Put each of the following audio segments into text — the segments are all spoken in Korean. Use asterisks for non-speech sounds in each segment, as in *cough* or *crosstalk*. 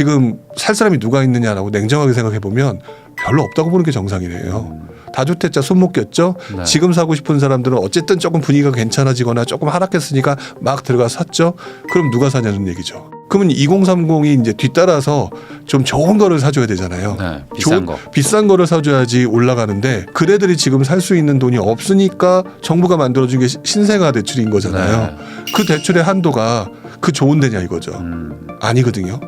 지금 살 사람이 누가 있느냐라고 냉정하게 생각해 보면 별로 없다고 보는 게 정상이래요. 다주택자 손못 꼈죠. 네. 지금 사고 싶은 사람들은 어쨌든 조금 분위기가 괜찮아지거나 조금 하락했으니까 막 들어가 샀죠. 그럼 누가 사냐는 얘기죠. 그러면 2030이 이제 뒤따라서 좀 좋은 거를 사줘야 되잖아요. 네, 비싼 거. 비싼 거를 사줘야지 올라가는데 그래들이 지금 살 수 있는 돈이 없으니까 정부가 만들어준 게 시- 신생아 대출인 거잖아요. 그 대출의 한도가 그 좋은 데냐 이거죠. 음. 아니거든요.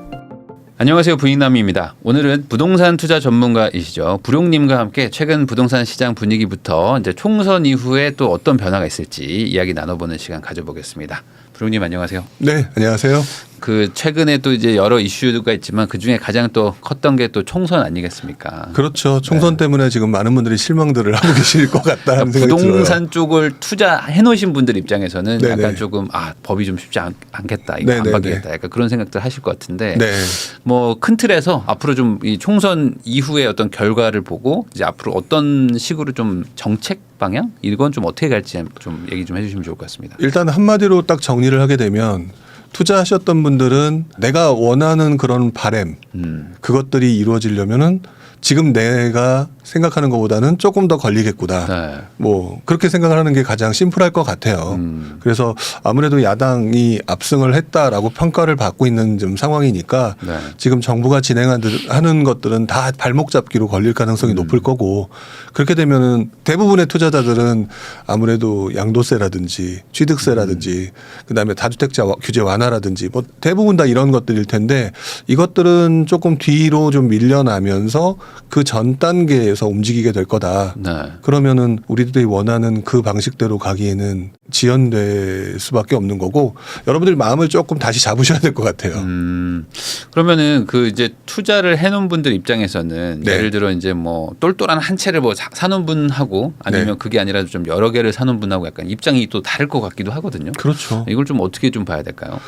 안녕하세요 부인남입니다. 오늘은 부동산 투자 전문가이시죠 부룡님과 함께 최근 부동산 시장 분위기부터 이제 총선 이후에 또 어떤 변화가 있을지 이야기 나눠보는 시간 가져보겠습니다. 부룡님 안녕하세요. 네, 안녕하세요. 그 최근에 또 이제 여러 이슈가 있지만 그 중에 가장 또 컸던 게 또 총선 아니겠습니까? 그렇죠. 총선 때문에 지금 많은 분들이 실망들을 하고 계실 것 같다는 그러니까 생각이 부동산 들어요. 쪽을 투자해 놓으신 분들 입장에서는 네네. 약간 조금 아 법이 좀 쉽지 않, 겠다 이거 안 네네네. 받겠다 약간 그런 생각들 하실 것 같은데 네. 뭐큰 틀에서 앞으로 좀 이 총선 이후의 어떤 결과를 보고 이제 앞으로 어떤 식으로 좀 정책 방향 이건 좀 어떻게 갈지 좀 얘기 좀 해주시면 좋을 것 같습니다. 일단 한마디로 딱 정리를 하게 되면 투자하셨던 분들은 내가 원하는 그런 바램 음, 그것들이 이루어지려면은 지금 내가 생각하는 것보다는 조금 더 걸리겠구나. 네. 뭐 그렇게 생각을 하는 게 가장 심플할 것 같아요. 음. 그래서 아무래도 야당이 압승을 했다라고 평가를 받고 있는 좀 상황이니까 네. 지금 정부가 진행하는 것들은 다 발목 잡기로 걸릴 가능성이 높을 거고 그렇게 되면은 대부분의 투자자들은 아무래도 양도세라든지 취득세라든지 그다음에 다주택자 와- 규제 완화라든지 뭐 대부분 다 이런 것들일 텐데 이것들은 조금 뒤로 좀 밀려나면서 그 전 단계 에서 움직이게 될 거다. 네. 그러면은 우리들이 원하는 그 방식대로 가기에는 지연될 수밖에 없는 거고 여러분들 마음을 조금 다시 잡으셔야 될 것 같아요. 음, 그러면은 그 이제 투자를 해놓은 분들 입장에서는 네. 예를 들어 이제 뭐 똘똘한 한 채를 뭐 사- 사놓은 분하고 아니면 네. 그게 아니라 좀 여러 개를 사놓은 분하고 약간 입장이 또 다를 것 같기도 하거든요. 그렇죠. 이걸 좀 어떻게 좀 봐야 될까요?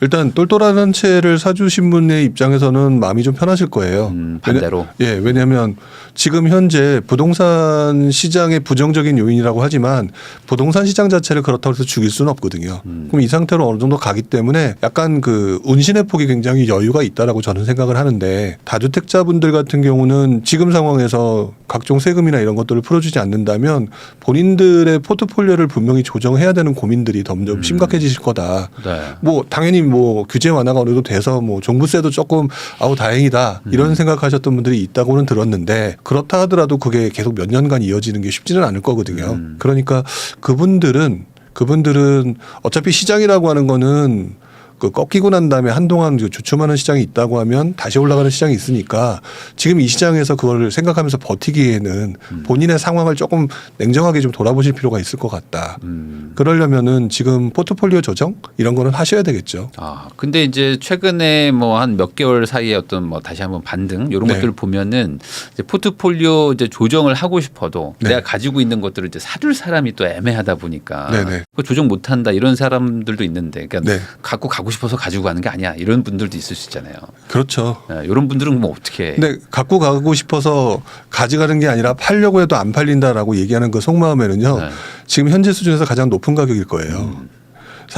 일단 똘똘한 한 채를 사주신 분의 입장에서는 마음이 좀 편하실 거예요. 음, 반대로. 왜냐, 예, 왜냐하면 지금 현재 부동산 시장의 부정적인 요인이라고 하지만 부동산 시장 자체를 그렇다고 해서 죽일 수는 없거든요. 음. 그럼 이 상태로 어느 정도 가기 때문에 약간 그 운신의 폭이 굉장히 여유가 있다라고 저는 생각을 하는데 다주택자분들 같은 경우는 지금 상황에서 각종 세금이나 이런 것들을 풀어주지 않는다면 본인들의 포트폴리오를 분명히 조정해야 되는 고민들이 점점 음. 심각해지실 거다. 네. 뭐 당연히 뭐 규제 완화가 어느 정도 돼서 뭐 종부세도 조금 아우 다행이다 이런 음. 생각하셨던 분들이 있다고는 들었는데 그렇다 하더라도 그게 계속 몇 년간 이어지는 게 쉽지는 않을 거거든요. 음. 그러니까 그분들은 그분들은 어차피 시장이라고 하는 거는 그 꺾이고 난 다음에 한동안 그 주춤하는 시장이 있다고 하면 다시 올라가는 시장이 있으니까 지금 이 시장에서 그걸 생각하면서 버티기에는 음. 본인의 상황을 조금 냉정하게 좀 돌아보실 필요가 있을 것 같다. 음. 그러려면은 지금 포트폴리오 조정 이런 거는 하셔야 되겠죠. 아, 근데 이제 최근에 뭐 한 몇 개월 사이에 어떤 뭐 다시 한번 반등 이런 네. 것들을 보면은 이제 포트폴리오 이제 조정을 하고 싶어도 네. 내가 가지고 있는 것들을 이제 사줄 사람이 또 애매하다 보니까. 그 조정 못 한다 이런 사람들도 있는데 그러니까 네. 갖고 가고 싶어서 가지고 가는 게 아니야 이런 분들도 있을 수 있잖아요. 그렇죠. 네, 이런 분들은 뭐 어떻게? 근데 갖고 가고 싶어서 가져가는 게 아니라 팔려고 해도 안 팔린다라고 얘기하는 그 속마음에는요. 네. 지금 현재 수준에서 가장 높은 가격일 거예요. 음.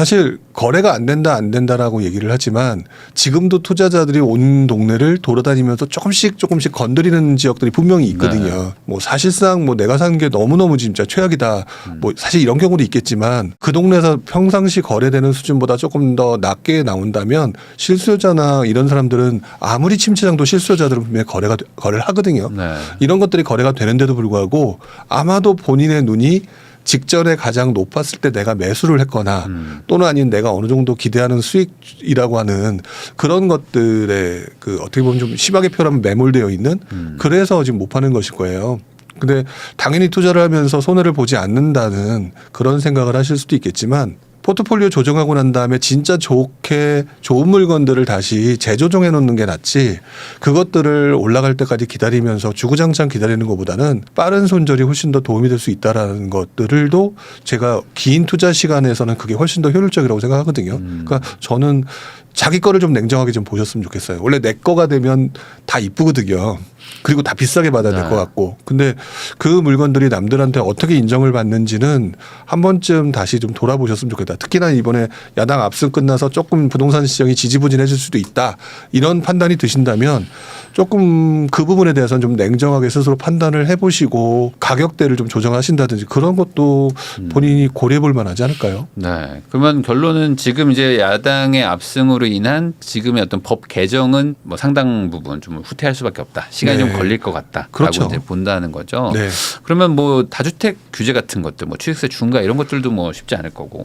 사실 거래가 안 된다 안 된다라고 얘기를 하지만 지금도 투자자들이 온 동네를 돌아다니면서 조금씩 조금씩 건드리는 지역들이 분명히 있거든요. 네. 뭐 사실상 뭐 내가 산 게 너무너무 진짜 최악이다. 음. 뭐 사실 이런 경우도 있겠지만 그 동네에서 평상시 거래되는 수준보다 조금 더 낮게 나온다면 실수요자나 이런 사람들은 아무리 침체장도 실수요자들은 분명히 거래가 돼- 거래를 하거든요. 네. 이런 것들이 거래가 되는데도 불구하고 아마도 본인의 눈이 직전에 가장 높았을 때 내가 매수를 했거나 음. 또는 아닌 내가 어느 정도 기대하는 수익이라고 하는 그런 것들에 그 어떻게 보면 좀 심하게 표현하면 매몰되어 있는 음. 그래서 지금 못 파는 것일 거예요. 근데 당연히 투자를 하면서 손해를 보지 않는다는 그런 생각을 하실 수도 있겠지만 포트폴리오 조정하고 난 다음에 진짜 좋게 좋은 물건들을 다시 재조정해 놓는 게 낫지 그것들을 올라갈 때까지 기다리면서 주구장창 기다리는 것보다는 빠른 손절이 훨씬 더 도움이 될 수 있다라는 것들을도 제가 긴 투자 시간에서는 그게 훨씬 더 효율적이라고 생각하거든요. 음. 그러니까 저는 자기 거를 좀 냉정하게 좀 보셨으면 좋겠어요. 원래 내 거가 되면 다다 이쁘거든요. 그리고 다 비싸게 받아야 될 네. 것 같고. 근데 그 물건들이 남들한테 어떻게 인정을 받는지는 한 번쯤 다시 좀 돌아보셨으면 좋겠다. 특히나 이번에 야당 압승 끝나서 조금 부동산 시장이 지지부진해질 수도 있다. 이런 판단이 드신다면 조금 그 부분에 대해서는 좀 냉정하게 스스로 판단을 해보시고 가격대를 좀 조정하신다든지 그런 것도 본인이 고려해 볼 만하지 않을까요? 네. 그러면 결론은 지금 이제 야당의 압승으로 인한 지금의 어떤 법 개정은 뭐 상당 부분 좀 후퇴할 수밖에 없다. 시간이 네. 좀 걸릴 것 같다. 그렇죠. 라고 이제 본다는 거죠. 네. 그러면 뭐 다주택 규제 같은 것들, 뭐 취득세 중과 이런 것들도 뭐 쉽지 않을 거고.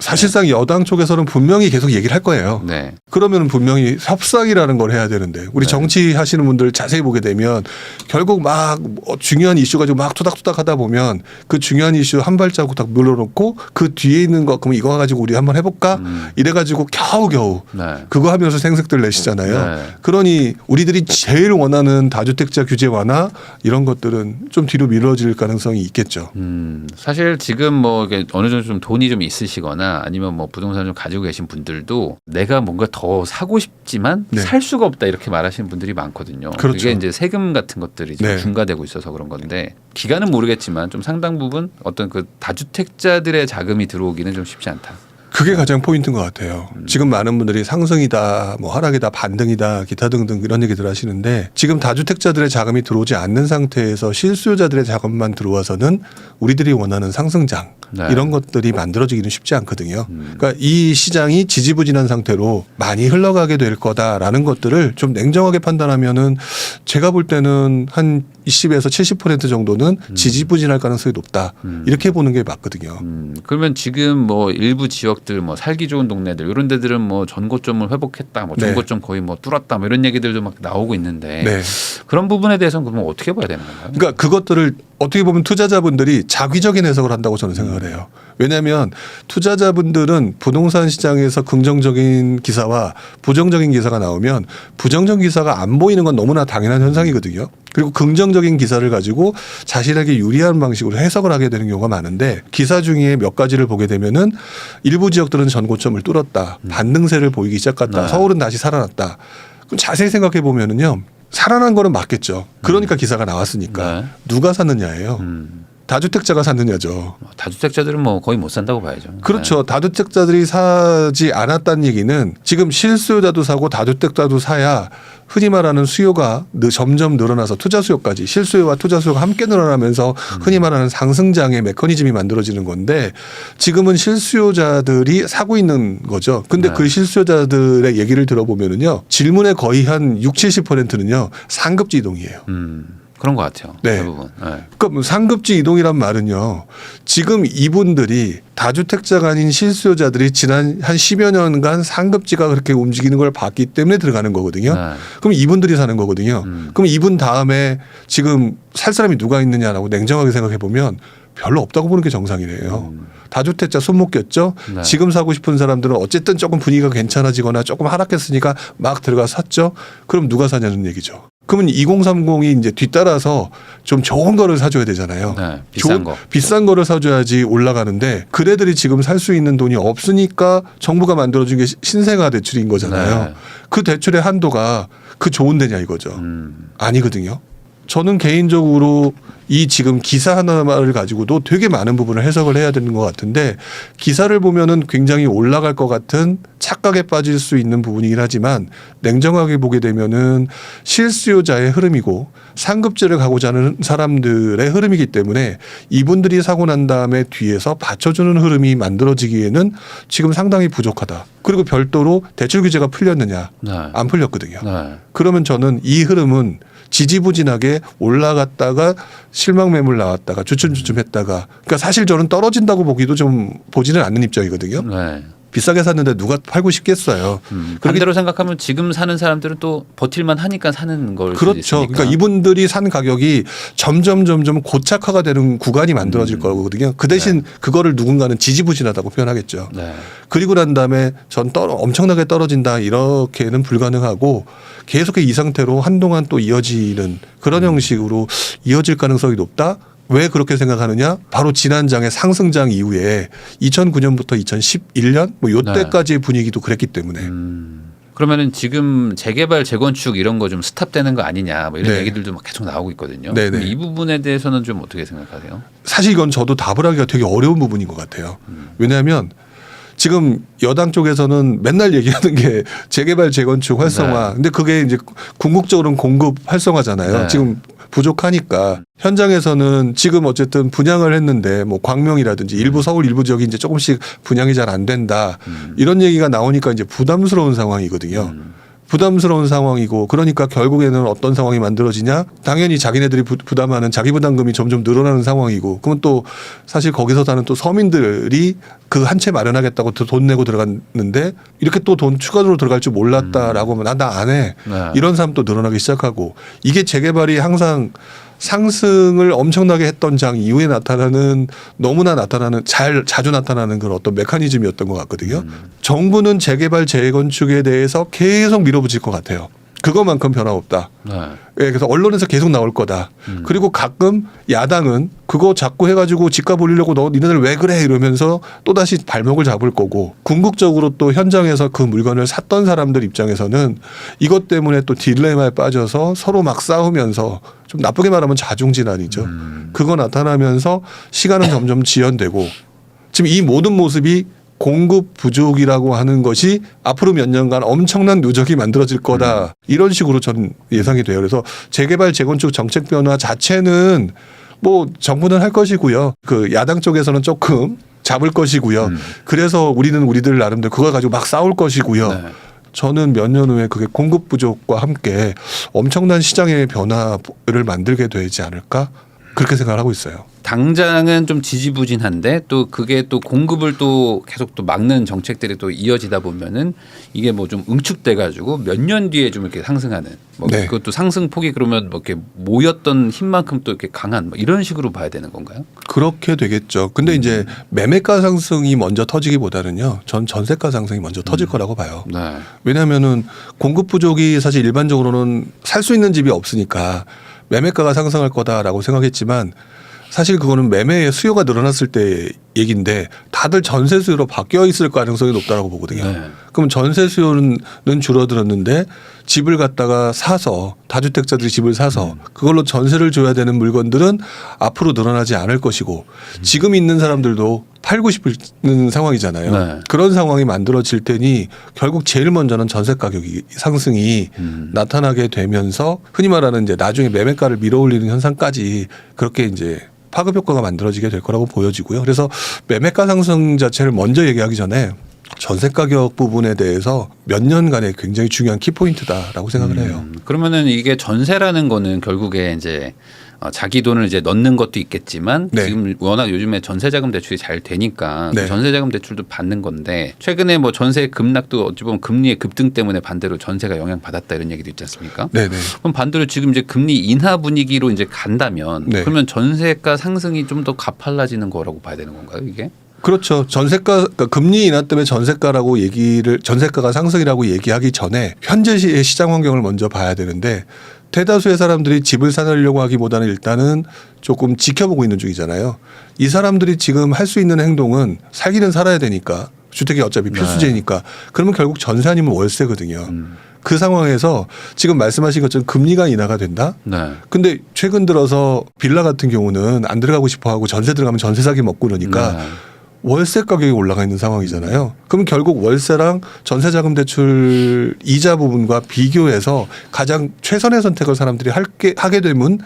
사실상 여당 쪽에서는 분명히 계속 얘기를 할 거예요. 네. 그러면 분명히 협상이라는 걸 해야 되는데 우리 네. 정치 하시는 분들 자세히 보게 되면 결국 막뭐 중요한 이슈 가지고 막 투닥투닥 하다 보면 그 중요한 이슈 한 발자국 딱 눌러놓고 그 뒤에 있는 거 그럼 이거 가지고 우리 한번 해볼까 음. 이래가지고 겨우겨우 네. 그거 하면서 생색들 내시잖아요. 네. 그러니 우리들이 제일 원하는 다주택자 규제 완화 이런 것들은 좀 뒤로 미뤄질 가능성이 있겠죠. 음, 사실 지금 뭐 어느 정도 좀 돈이 좀 있으시거나 아니면 뭐 부동산을 좀 가지고 계신 분들도 내가 뭔가 더 사고 싶지만 네. 살 수가 없다 이렇게 말하시는 분들이 많거든요. 그렇죠. 게 이제 세금 같은 것들이 좀 네. 중과되고 있어서 그런 건데 기간은 모르겠지만 좀 상당 부분 어떤 그 다주택자들의 자금이 들어오기는 좀 쉽지 않다. 그게 가장 포인트인 것 같아요. 지금 많은 분들이 상승이다, 뭐 하락이다, 반등이다, 기타 등등 이런 얘기들 하시는데 지금 다주택자들의 자금이 들어오지 않는 상태에서 실수요자들의 자금만 들어와서는 우리들이 원하는 상승장 네. 이런 것들이 만들어지기는 쉽지 않거든요. 음. 그러니까 이 시장이 지지부진한 상태로 많이 흘러가게 될 거다라는 것들을 좀 냉정하게 판단하면은 제가 볼 때는 한 20에서 70% 정도는 지지부진할 가능성이 높다. 음. 이렇게 보는 게 맞거든요. 음, 그러면 지금 뭐 일부 지역들 뭐 살기 좋은 동네들 이런 데들은 뭐 전고점을 회복했다, 뭐 네. 전고점 거의 뭐 뚫었다, 뭐 이런 얘기들도 막 나오고 있는데 네. 그런 부분에 대해서는 그러면 어떻게 봐야 되는 건가요? 그러니까 그것들을 어떻게 보면 투자자분들이 자기적인 해석을 한다고 저는 생각을 해요. 왜냐하면 투자자분들은 부동산 시장에서 긍정적인 기사와 부정적인 기사가 나오면 부정적인 기사가 안 보이는 건 너무나 당연한 현상이거든요. 그리고 긍정적인 기사를 가지고 자신에게 유리한 방식으로 해석을 하게 되는 경우가 많은데 기사 중에 몇 가지를 보게 되면은 일부 지역들은 전고점을 뚫었다. 반등세를 보이기 시작했다. 네. 서울은 다시 살아났다. 그럼 자세히 생각해 보면은요. 살아난 거는 맞겠죠. 그러니까 기사가 나왔으니까 네. 누가 샀느냐예요. 음, 다주택자가 샀느냐죠. 뭐 다주택자들은 뭐 거의 못 산다고 봐야죠. 그렇죠. 다주택자들이 사지 않았다는 얘기는 지금 실수요자도 사고 다주택자도 사야 흔히 말하는 수요가 느- 점점 늘어나서 투자 수요까지 실수요와 투자 수요가 함께 늘어나면서 흔히 말하는 상승장의 메커니즘이 만들어지는 건데 지금은 실수요자들이 사고 있는 거죠. 근데 네. 그 실수요자들의 얘기를 들어보면은요. 질문의 거의 한 6, 70%는요. 상급지 이동이에요. 음, 그런 것 같아요. 네. 대부분. 네. 그러니까 뭐 상급지 이동이란 말은요. 지금 이분들이 다주택자가 아닌 실수요자들이 지난 한 10여 년간 상급지가 그렇게 움직이는 걸 봤기 때문에 들어가는 거거든요. 네. 그럼 이분들이 사는 거거든요. 음. 그럼 이분 다음에 지금 살 사람이 누가 있느냐라고 냉정하게 생각해 보면 별로 없다고 보는 게 정상이래요. 음. 다주택자 손못 꼈죠. 네. 지금 사고 싶은 사람들은 어쨌든 조금 분위기가 괜찮아지거나 조금 하락했으니까 막 들어가 샀죠. 그럼 누가 사냐는 얘기죠. 그러면 2030이 이제 뒤따라서 좀 좋은 거를 사줘야 되잖아요. 네, 비싼 좋은- 거. 비싼 거를 사줘야지 올라가는데 그래들이 지금 살 수 있는 돈이 없으니까 정부가 만들어준 게 시- 신생아 대출인 거잖아요. 네. 그 대출의 한도가 그 좋은 데냐 이거죠. 음, 아니거든요. 저는 개인적으로 이 지금 기사 하나를 가지고도 되게 많은 부분을 해석을 해야 되는 것 같은데 기사를 보면은 굉장히 올라갈 것 같은 착각에 빠질 수 있는 부분이긴 하지만 냉정하게 보게 되면은 실수요자의 흐름이고 상급지를 가고자 하는 사람들의 흐름이기 때문에 이분들이 사고 난 다음에 뒤에서 받쳐주는 흐름이 만들어지기에는 지금 상당히 부족하다. 그리고 별도로 대출 규제가 풀렸느냐 네. 안 풀렸거든요. 네. 그러면 저는 이 흐름은 지지부진하게 올라갔다가 실망 매물 나왔다가 주춤주춤했다가 그러니까 사실 저는 떨어진다고 보기도 좀 보지는 않는 입장이거든요. 네. 비싸게 샀는데 누가 팔고 싶겠어요. 음, 반대로 생각하면 지금 사는 사람들은 또 버틸만 하니까 사는 걸 그렇죠. 그러니까 이분들이 산 가격이 점점 점점 고착화가 되는 구간이 만들어질 음. 거거든요. 그 대신 그거를 누군가는 지지부진하다고 표현하겠죠. 네. 그리고 난 다음에 전 떨어 엄청나게 떨어진다 이렇게는 불가능하고 계속해 이 상태로 한동안 또 이어지는 그런 형식으로 이어질 가능성이 높다. 왜 그렇게 생각하느냐? 바로 지난 장의 상승장 이후에 2009년부터 2011년 뭐 요때까지의 분위기도 그랬기 때문에 음, 그러면은 지금 재개발, 재건축 이런 거 좀 스탑되는 거 아니냐 뭐 이런 네. 얘기들도 막 계속 나오고 있거든요. 네네. 근데 이 부분에 대해서는 좀 어떻게 생각하세요? 사실 이건 저도 답을 하기가 되게 어려운 부분인 것 같아요. 왜냐하면 지금 여당 쪽에서는 맨날 얘기하는 게 재개발, 재건축, 활성화. 네. 근데 그게 이제 궁극적으로는 공급 활성화잖아요. 네. 지금 부족하니까 현장에서는 지금 어쨌든 분양을 했는데 뭐 광명이라든지 일부 서울 일부 지역이 이제 조금씩 분양이 잘 안 된다 이런 얘기가 나오니까 이제 부담스러운 상황이거든요. 부담스러운 상황이고 그러니까 결국에는 어떤 상황이 만들어지냐? 당연히 자기네들이 부, 부담하는 자기 부담금이 점점 늘어나는 상황이고 그러면 또 사실 거기서 사는 또 서민들이 그 한 채 마련하겠다고 또돈 내고 들어갔는데 이렇게 또 돈 추가로 들어갈 줄 몰랐다라고 하면 나안 해. 네. 이런 사람 또 늘어나기 시작하고 이게 재개발이 항상 상승을 엄청나게 했던 장 이후에 나타나는 너무나 나타나는 잘 자주 나타나는 그런 어떤 메커니즘이었던 것 같거든요. 정부는 재개발 재건축에 대해서 계속 밀어붙일 것 같아요. 그것만큼 변화 없다. 네. 예, 그래서 언론에서 계속 나올 거다. 그리고 가끔 야당은 그거 자꾸 해가지고 집값 올리려고 너 니네들 왜 그래 이러면서 또 다시 발목을 잡을 거고 궁극적으로 또 현장에서 그 물건을 샀던 사람들 입장에서는 이것 때문에 또 딜레마에 빠져서 서로 막 싸우면서 좀 나쁘게 말하면 자중질환이죠. 그거 나타나면서 시간은 점점 지연되고 지금 이 모든 모습이 공급 부족이라고 하는 것이 앞으로 몇 년간 엄청난 누적이 만들어질 거다. 이런 식으로 저는 예상이 돼요. 그래서 재개발 재건축 정책 변화 자체는 뭐 정부는 할 것이고요. 그 야당 쪽에서는 조금 잡을 것이고요. 음. 그래서 우리는 우리들 나름대로 그거 가지고 막 싸울 것이고요. 네. 저는 몇 년 후에 그게 공급 부족과 함께 엄청난 시장의 변화를 만들게 되지 않을까 그렇게 생각을 하고 있어요. 당장은 좀 지지부진한데 또 그게 또 공급을 또 계속 또 막는 정책들이 또 이어지다 보면은 이게 뭐 좀 응축돼 가지고 몇 년 뒤에 좀 이렇게 상승하는 뭐 네. 그것도 상승폭이 그러면 뭐 이렇게 모였던 힘만큼 또 이렇게 강한 뭐 이런 식으로 봐야 되는 건가요? 그렇게 되겠죠. 근데 이제 매매가 상승이 먼저 터지기보다는요. 전 전세가 상승이 먼저 터질 거라고 봐요. 네. 왜냐하면은 공급 부족이 사실 일반적으로는 살 수 있는 집이 없으니까 매매가가 상승할 거다라고 생각했지만 사실 그거는 매매의 수요가 늘어났을 때 얘기인데 다들 전세 수요로 바뀌어 있을 가능성이 높다라고 보거든요. 네. 그럼 전세 수요는 줄어들었는데 집을 갖다가 사서 다주택자들이 집을 사서 그걸로 전세를 줘야 되는 물건들은 앞으로 늘어나지 않을 것이고 지금 있는 사람들도 팔고 싶은 상황이잖아요. 네. 그런 상황이 만들어질 테니 결국 제일 먼저는 전세 가격이 상승이 음. 나타나게 되면서 흔히 말하는 이제 나중에 매매가를 밀어올리는 현상까지 그렇게 이제 파급 효과가 만들어지게 될 거라고 보여지고요. 그래서 매매가 상승 자체를 먼저 얘기하기 전에 전세 가격 부분에 대해서 몇 년간의 굉장히 중요한 키포인트다라고 생각을 해요. 음, 그러면은 이게 전세라는 거는 결국에 이제 어, 자기 돈을 이제 넣는 것도 있겠지만 네. 지금 워낙 요즘에 전세자금 대출이 잘 되니까 네. 전세자금 대출도 받는 건데 최근에 뭐 전세 급락도 어찌 보면 금리의 급등 때문에 반대로 전세가 영향 받았다 이런 얘기도 있지 않습니까? 네네. 그럼 반대로 지금 이제 금리 인하 분위기로 이제 간다면 네. 그러면 전세가 상승이 좀 더 가팔라지는 거라고 봐야 되는 건가요 이게? 그렇죠. 전세가 그러니까 금리 인하 때문에 전세가라고 얘기를 전세가가 상승이라고 얘기하기 전에 현재 시의 시장 환경을 먼저 봐야 되는데 대다수의 사람들이 집을 사려고 하기보다는 일단은 조금 지켜보고 있는 중이잖아요. 이 사람들이 지금 할 수 있는 행동은 살기는 살아야 되니까 주택이 어차피 필수제니까 그러면 결국 전세 아니면 월세거든요. 음. 그 상황에서 지금 말씀하신 것처럼 금리가 인하가 된다? 네. 근데 최근 들어서 빌라 같은 경우는 안 들어가고 싶어 하고 전세 들어가면 전세 사기 먹고 그러니까 네. 월세 가격이 올라가 있는 상황이잖아요. 그럼 결국 월세랑 전세자금 대출 이자 부분과 비교해서 가장 최선의 선택을 사람들이 할게 하게 되면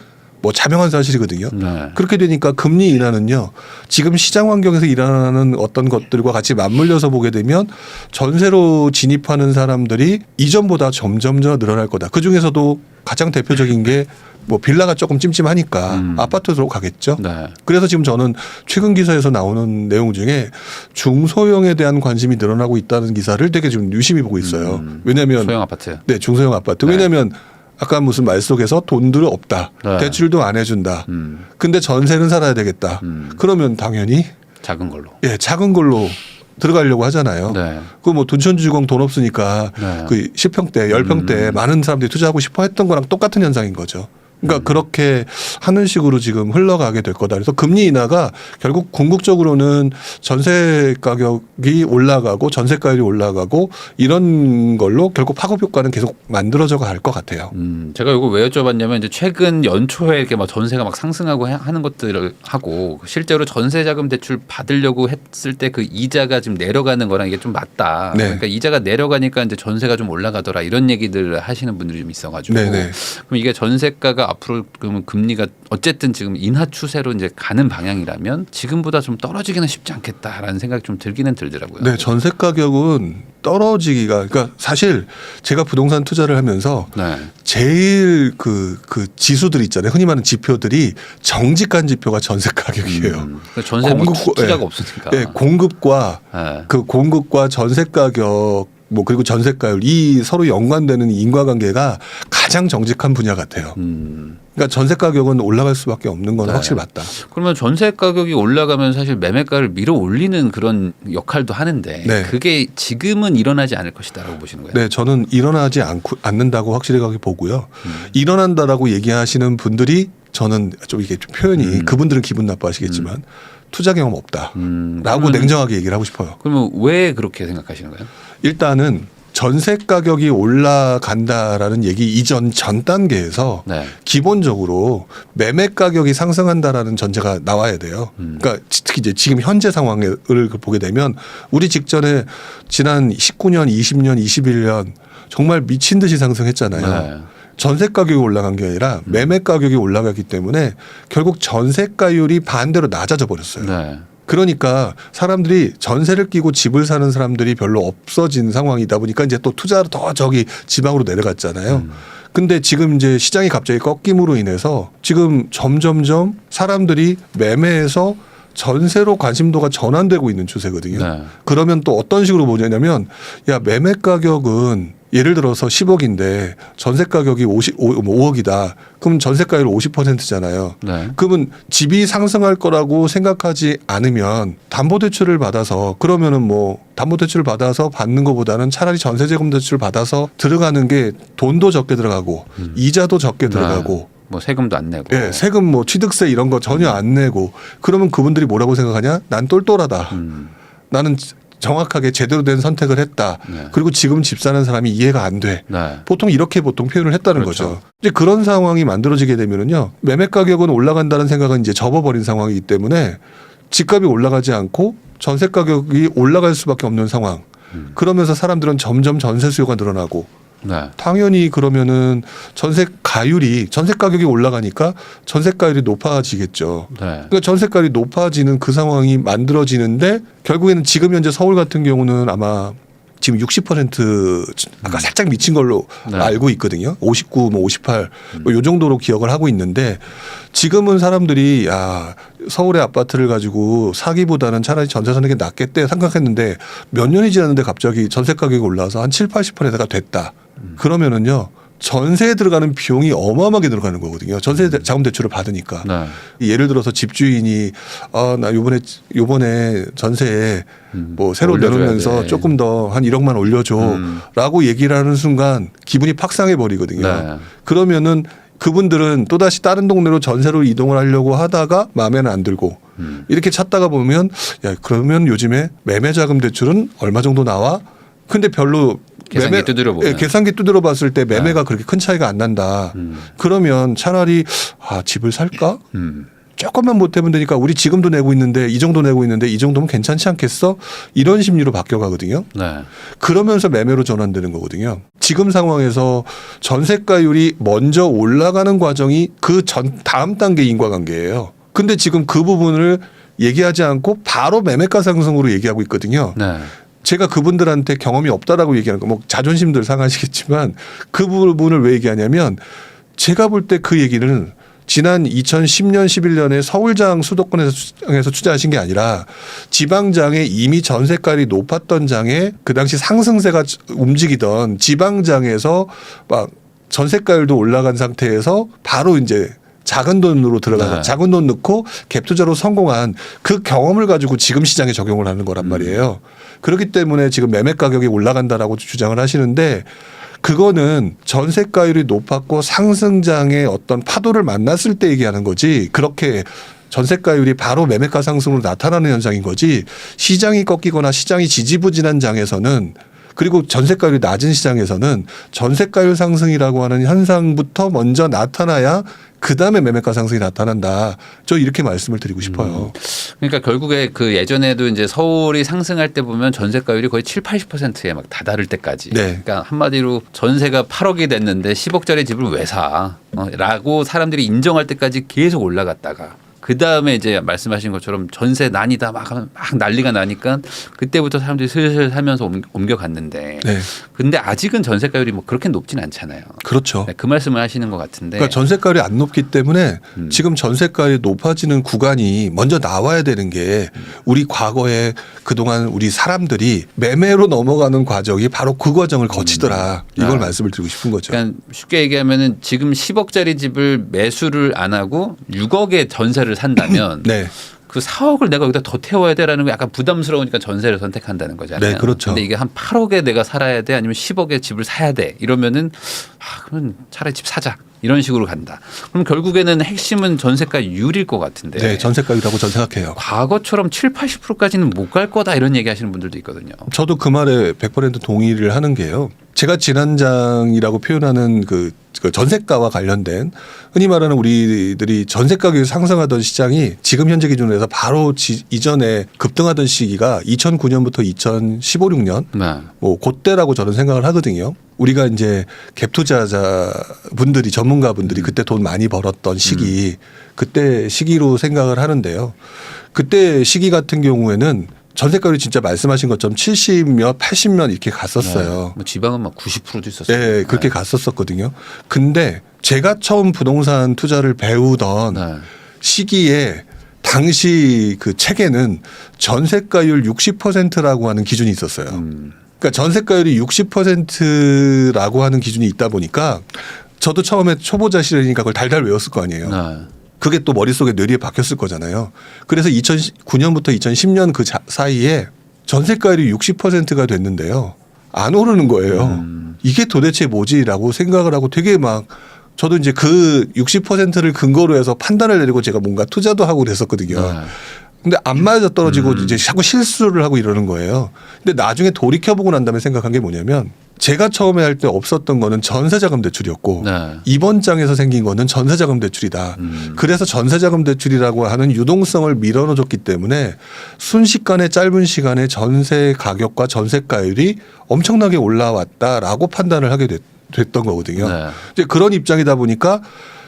뭐 자명한 사실이거든요. 네. 그렇게 되니까 금리 인하는요. 지금 시장 환경에서 일어나는 어떤 것들과 같이 맞물려서 보게 되면 전세로 진입하는 사람들이 이전보다 점점 더 늘어날 거다. 그 중에서도 가장 대표적인 게 뭐 빌라가 조금 찜찜하니까 음. 아파트로 가겠죠. 네. 그래서 지금 저는 최근 기사에서 나오는 내용 중에 중소형에 대한 관심이 늘어나고 있다는 기사를 되게 좀 유심히 보고 있어요. 음. 왜냐하면 소형 아파트. 네 중소형 아파트. 네. 왜냐하면 아까 무슨 말 속에서 돈들 없다, 네. 대출도 안 해준다. 음. 근데 전세는 살아야 되겠다. 음. 그러면 당연히 작은 걸로. 예 작은 걸로 들어가려고 하잖아요. 네. 그뭐 둔천주공 돈 없으니까 네. 그 10평대, 10평대 음. 많은 사람들이 투자하고 싶어 했던 거랑 똑같은 현상인 거죠. 그러니까 그렇게 하는 식으로 지금 흘러가게 될 거다. 그래서 금리 인하가 결국 궁극적으로는 전세 가격이 올라가고 전세가율이 올라가고 이런 걸로 결국 파급 효과는 계속 만들어져 갈 것 같아요. 음, 제가 이거 왜 여쭤봤냐면 이제 최근 연초에 이렇게 막 전세가 막 상승하고 해- 하는 것들을 하고 실제로 전세자금 대출 받으려고 했을 때 그 이자가 지금 내려가는 거랑 이게 좀 맞다. 네. 그러니까 이자가 내려가니까 이제 전세가 좀 올라가더라 이런 얘기들 하시는 분들이 좀 있어가지고 네네. 그럼 이게 전세가가 앞으로 그러면 금리가 어쨌든 지금 인하 추세로 이제 가는 방향이라면 지금보다 좀 떨어지기는 쉽지 않겠다라는 생각이 좀 들기는 들더라고요. 네, 전세 가격은 떨어지기가 그러니까 사실 제가 부동산 투자를 하면서 네. 제일 그, 그 지수들 있잖아요. 흔히 말하는 지표들이 정직한 지표가 전세 가격이에요. 음, 그러니까 전세 뭐 공급- 투자가 예. 없으니까. 네, 공급과 네. 그 공급과 전세 가격 뭐 그리고 전세가율 이 서로 연관되는 인과관계가 가장 정직한 분야 같아요. 음. 그러니까 전세 가격은 올라갈 수밖에 없는 건 네. 확실히 맞다. 그러면 전세 가격이 올라가면 사실 매매가를 밀어 올리는 그런 역할도 하는데 네. 그게 지금은 일어나지 않을 것이다라고 보시는 거예요. 네, 저는 일어나지 않고 않는다고 확실하게 보고요. 음. 일어난다라고 얘기하시는 분들이 저는 좀 이게 좀 표현이 음. 그분들은 기분 나빠하시겠지만 투자 경험 없다라고 음, 냉정하게 얘기를 하고 싶어요. 그러면 왜 그렇게 생각하시는 거예요? 일단은 전세 가격이 올라간다라는 얘기 이전 전 단계에서 네. 기본적으로 매매 가격이 상승한다라는 전제가 나와야 돼요. 음. 그러니까 특히 이제 지금 현재 상황을 보게 되면 우리 직전에 지난 19년, 20년, 21년 정말 미친 듯이 상승했잖아요. 네. 전세 가격이 올라간 게 아니라 매매 가격이 올라가기 때문에 결국 전세가율이 반대로 낮아져 버렸어요. 네. 그러니까 사람들이 전세를 끼고 집을 사는 사람들이 별로 없어진 상황이다 보니까 이제 또 투자로 더 저기 지방으로 내려갔잖아요. 음. 근데 지금 이제 시장이 갑자기 꺾임으로 인해서 지금 점점점 사람들이 매매에서 전세로 관심도가 전환되고 있는 추세거든요. 네. 그러면 또 어떤 식으로 보냐면 야 매매 가격은 예를 들어서 10억인데 전세 가격이 50, 5억이다. 그럼 전세가율 50%잖아요. 네. 그러면 집이 상승할 거라고 생각하지 않으면 담보대출을 받아서 그러면은 뭐 담보대출을 받아서 받는 것보다는 차라리 전세재금 대출 받아서 들어가는 게 돈도 적게 들어가고 이자도 적게 들어가고 뭐 세금도 안 내고. 예, 세금 뭐 취득세 이런 거 전혀 안 내고 그러면 그분들이 뭐라고 생각하냐? 난 똘똘하다. 음. 나는 정확하게 제대로 된 선택을 했다. 네. 그리고 지금 집 사는 사람이 이해가 안 돼. 네. 보통 이렇게 보통 표현을 했다는 그렇죠. 거죠. 이제 그런 상황이 만들어지게 되면은요. 매매 가격은 올라간다는 생각은 이제 접어버린 상황이기 때문에 집값이 올라가지 않고 전세 가격이 올라갈 수밖에 없는 상황. 음. 그러면서 사람들은 점점 전세 수요가 늘어나고 네. 당연히 그러면은 전세 가율이 전세 가격이 올라가니까 전세 가율이 높아지겠죠. 네. 그러니까 전세 가율이 높아지는 그 상황이 만들어지는데 결국에는 지금 현재 서울 같은 경우는 아마 지금 60% 아까 살짝 미친 걸로 네. 알고 있거든요. 59, 뭐 58, 뭐요 정도로 기억을 하고 있는데 지금은 사람들이 야 서울의 아파트를 가지고 사기보다는 차라리 전세 사는 게 낫겠대 생각했는데 몇 년이 지났는데 갑자기 전세 가격이 올라서 한 7, 80%가 됐다. 그러면은요. 전세에 들어가는 비용이 어마어마하게 들어가는 거거든요. 전세 자금 대출을 받으니까. 네. 예를 들어서 집주인이 아 나 요번에 요번에 전세에 음, 뭐 새로 내놓으면서 돼. 조금 더 한 1억만 음. 올려 줘라고 얘기를 하는 순간 기분이 팍상해 버리거든요. 네. 그러면은 그분들은 또 다시 다른 동네로 전세로 이동을 하려고 하다가 마음에는 안 들고 음. 이렇게 찾다가 보면 야 그러면 요즘에 매매 자금 대출은 얼마 정도 나와? 근데 별로 계산기 두드려 보면. 예, 계산기 두드려 봤을 때 매매가 그렇게 큰 차이가 안 난다. 음. 그러면 차라리 아 집을 살까? 음. 조금만 못해면 되니까 우리 지금도 내고 있는데 이 정도 내고 있는데 이 정도면 괜찮지 않겠어? 이런 심리로 바뀌어 가거든요. 네. 그러면서 매매로 전환되는 거거든요. 지금 상황에서 전세가율이 먼저 올라가는 과정이 그 전 다음 단계 인과관계예요. 근데 지금 그 부분을 얘기하지 않고 바로 매매가 상승으로 얘기하고 있거든요. 네. 제가 그분들한테 경험이 없다라고 얘기하는 거 뭐 자존심들 상하시겠지만 그 부분을 왜 얘기하냐면 제가 볼 때 그 얘기는 지난 2010년 11년에 서울장 수도권에서 추- 투자하신 게 아니라 지방장에 이미 전세가율이 높았던 장에 그 당시 상승세가 움직이던 지방장에서 막 전세가율도 올라간 상태에서 바로 이제 작은 돈으로 들어가서 네. 작은 돈 넣고 갭 투자로 성공한 그 경험을 가지고 지금 시장에 적용을 하는 거란 말이에요. 그렇기 때문에 지금 매매 가격이 올라간다라고 주장을 하시는데 그거는 전세가율이 높았고 상승장의 어떤 파도를 만났을 때 얘기하는 거지 그렇게 전세가율이 바로 매매가 상승으로 나타나는 현상인 거지 시장이 꺾이거나 시장이 지지부진한 장에서는 그리고 전세가율이 낮은 시장에서는 전세가율 상승이라고 하는 현상부터 먼저 나타나야 그 다음에 매매가 상승이 나타난다. 저 이렇게 말씀을 드리고 싶어요. 그러니까 결국에 그 예전에도 이제 서울이 상승할 때 보면 전세가율이 거의 7, 80%에 막 다다를 때까지. 네. 그러니까 한마디로 전세가 8억이 됐는데 10억짜리 집을 왜 사? 어, 라고 사람들이 인정할 때까지 계속 올라갔다가 그 다음에 이제 말씀하신 것처럼 전세 난이다 막, 막 난리가 나니까 그때부터 사람들이 슬슬 살면서 옮- 옮겨갔는데 네. 근데 아직은 전세가율이 뭐 그렇게 높진 않잖아요. 그렇죠. 네, 그 말씀을 하시는 것 같은데. 그러니까 전세가율이 안 높기 때문에 음. 지금 전세가율이 높아지는 구간이 먼저 나와야 되는 게 우리 과거에 그동안 우리 사람들이 매매로 넘어가는 과정이 바로 그 과정을 거치더라. 이걸 아. 말씀을 드리고 싶은 거죠. 그러니까 쉽게 얘기하면은 지금 10억짜리 집을 매수를 안 하고 6억에 전세를 산다면 네. 그 4억을 내가 여기다 더 태워야 돼라는 게 약간 부담스러우니까 전세를 선택한다는 거잖아요. 네, 그렇죠. 근데 이게 한 8억에 내가 살아야 돼 아니면 10억에 집을 사야 돼 이러면은 아, 그러면 차라리 집 사자. 이런 식으로 간다. 그럼 결국에는 핵심은 전세가율일 것 같은데. 네. 전세가율이라고 저는 생각해요. 과거처럼 7, 80%까지는 못 갈 거다 이런 얘기 하시는 분들도 있거든요. 저도 그 말에 100% 동의를 하는 게요. 제가 지난장이라고 표현하는 그, 그 전세가와 관련된 흔히 말하는 우리들이 전세 가격이 상승하던 시장이 지금 현재 기준으로 해서 바로 지, 이전에 급등하던 시기가 2009년부터 2015, 16년 네. 뭐 그때라고 저는 생각을 하거든요. 우리가 이제 갭 투자자 분들이 전문가 분들이 그때 돈 많이 벌었던 시기 그때 시기로 생각을 하는데요. 그때 시기 같은 경우에는 전세가율이 진짜 말씀하신 것처럼 70몇 80몇 이렇게 갔었어요. 뭐 지방은 막 90%도 있었어요. 네, 그렇게 갔었었거든요. 근데 제가 처음 부동산 투자를 배우던 네. 시기에 당시 그 책에는 전세가율 60%라고 하는 기준이 있었어요. 음. 그러니까 전세가율이 60%라고 하는 기준이 있다 보니까 저도 처음에 초보자 시절이니까 그걸 달달 외웠을 거 아니에요. 네. 그게 또 머릿속에 뇌리에 박혔을 거잖아요. 그래서 2009년부터 2010년 그 자- 사이에 전세가율이 60%가 됐는데요. 안 오르는 거예요. 음. 이게 도대체 뭐지라고 생각을 하고 되게 막 저도 이제 그 60%를 근거로 해서 판단을 내리고 제가 뭔가 투자도 하고 그랬었거든요. 네. 근데 안 맞아 떨어지고 음. 이제 자꾸 실수를 하고 이러는 거예요. 근데 나중에 돌이켜보고 난 다음에 생각한 게 뭐냐면 제가 처음에 할 때 없었던 거는 전세자금 대출이었고 네. 이번 장에서 생긴 거는 전세자금 대출이다. 음. 그래서 전세자금 대출이라고 하는 유동성을 밀어넣어줬기 때문에 순식간에 짧은 시간에 전세 가격과 전세가율이 엄청나게 올라왔다라고 판단을 하게 됐, 던 거거든요. 네. 이제 그런 입장이다 보니까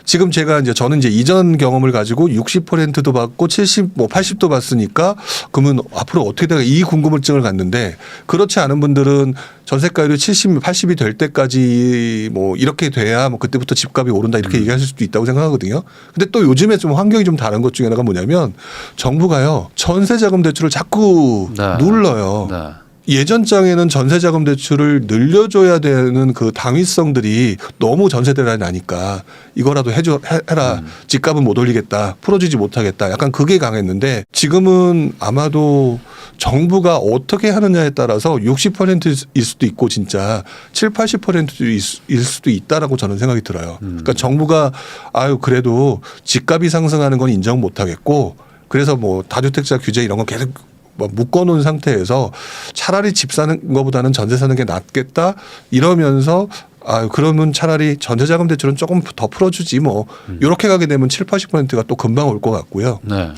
지금 제가 이제 저는 이제 이전 경험을 가지고 60%도 받고 70, 뭐 80도 받으니까 그러면 앞으로 어떻게 될까 이 궁금증을 갖는데 그렇지 않은 분들은 전세가율이 70, 80이 될 때까지 뭐 이렇게 돼야 뭐 그때부터 집값이 오른다 음. 이렇게 얘기하실 수도 있다고 생각하거든요. 근데 또 요즘에 좀 환경이 좀 다른 것 중에 하나가 뭐냐면 정부가요 전세자금 대출을 자꾸 네. 눌러요. 네. 예전 장에는 전세자금 대출을 늘려줘야 되는 그 당위성들이 너무 전세대란이 나니까 이거라도 해줘 해- 해라. 집값은 못 올리겠다. 풀어주지 못하겠다. 약간 그게 강했는데 지금은 아마도 정부가 어떻게 하느냐에 따라서 60%일 수도 있고 진짜 7, 80%일 수도 있다라고 저는 생각이 들어요. 그러니까 정부가 아유 그래도 집값이 상승하는 건 인정 못하겠고 그래서 뭐 다주택자 규제 이런 거 계속 뭐 묶어놓은 상태에서 차라리 집 사는 것보다는 전세 사는 게 낫겠다 이러면서 아 그러면 차라리 전세자금 대출은 조금 더 풀어주지 뭐 이렇게 가게 되면 7, 80%가 또 금방 올 것 같고요. 네.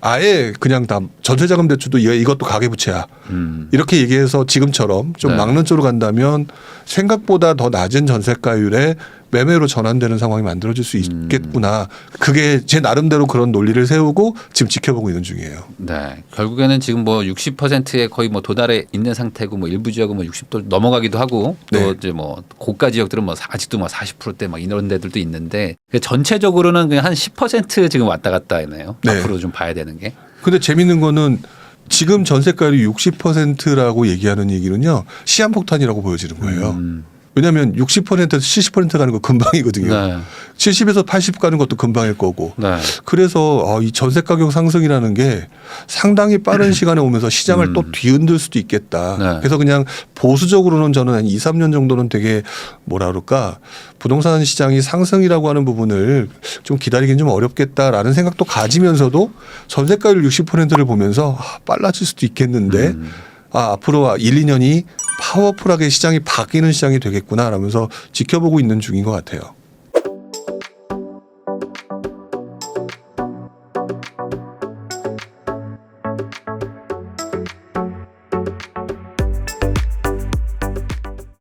아예 그냥 다 전세자금 대출도 이- 이것도 가계부채야 음. 이렇게 얘기해서 지금처럼 좀 네. 막는 쪽으로 간다면 생각보다 더 낮은 전세가율에 매매로 전환되는 상황이 만들어질 수 있겠구나. 그게 제 나름대로 그런 논리를 세우고 지금 지켜보고 있는 중이에요. 네. 결국에는 지금 뭐 60%에 거의 뭐 도달해 있는 상태고 뭐 일부 지역은 뭐 60도 넘어가기도 하고 또 네. 이제 뭐 고가 지역들은 뭐 아직도 뭐 40%대 막 이런 데들도 있는데 전체적으로는 그냥 한 10% 지금 왔다 갔다 하네요. 네. 앞으로 좀 봐야 되는 게. 근데 재밌는 거는 지금 전세가율이 60%라고 얘기하는 얘기는요 시한폭탄이라고 보여지는 거예요. 음. 왜냐하면 60%에서 70% 가는 거 금방이거든요. 네. 70에서 80 가는 것도 금방일 거고. 네. 그래서 어, 이 전세 가격 상승이라는 게 상당히 빠른 *clears throat* 시간에 오면서 시장을 또 뒤흔들 수도 있겠다. 음. 네. 그래서 그냥 보수적으로는 저는 한 2, 3년 정도는 되게 뭐라 그럴까 부동산 시장이 상승이라고 하는 부분을 좀 기다리긴 좀 어렵겠다라는 생각도 가지면서도 전세가율 60%를 보면서 아, 빨라질 수도 있겠는데 음. 아, 앞으로 1, 2년이 파워풀하게 시장이 바뀌는 시장이 되겠구나 라면서 지켜보고 있는 중인 것 같아요.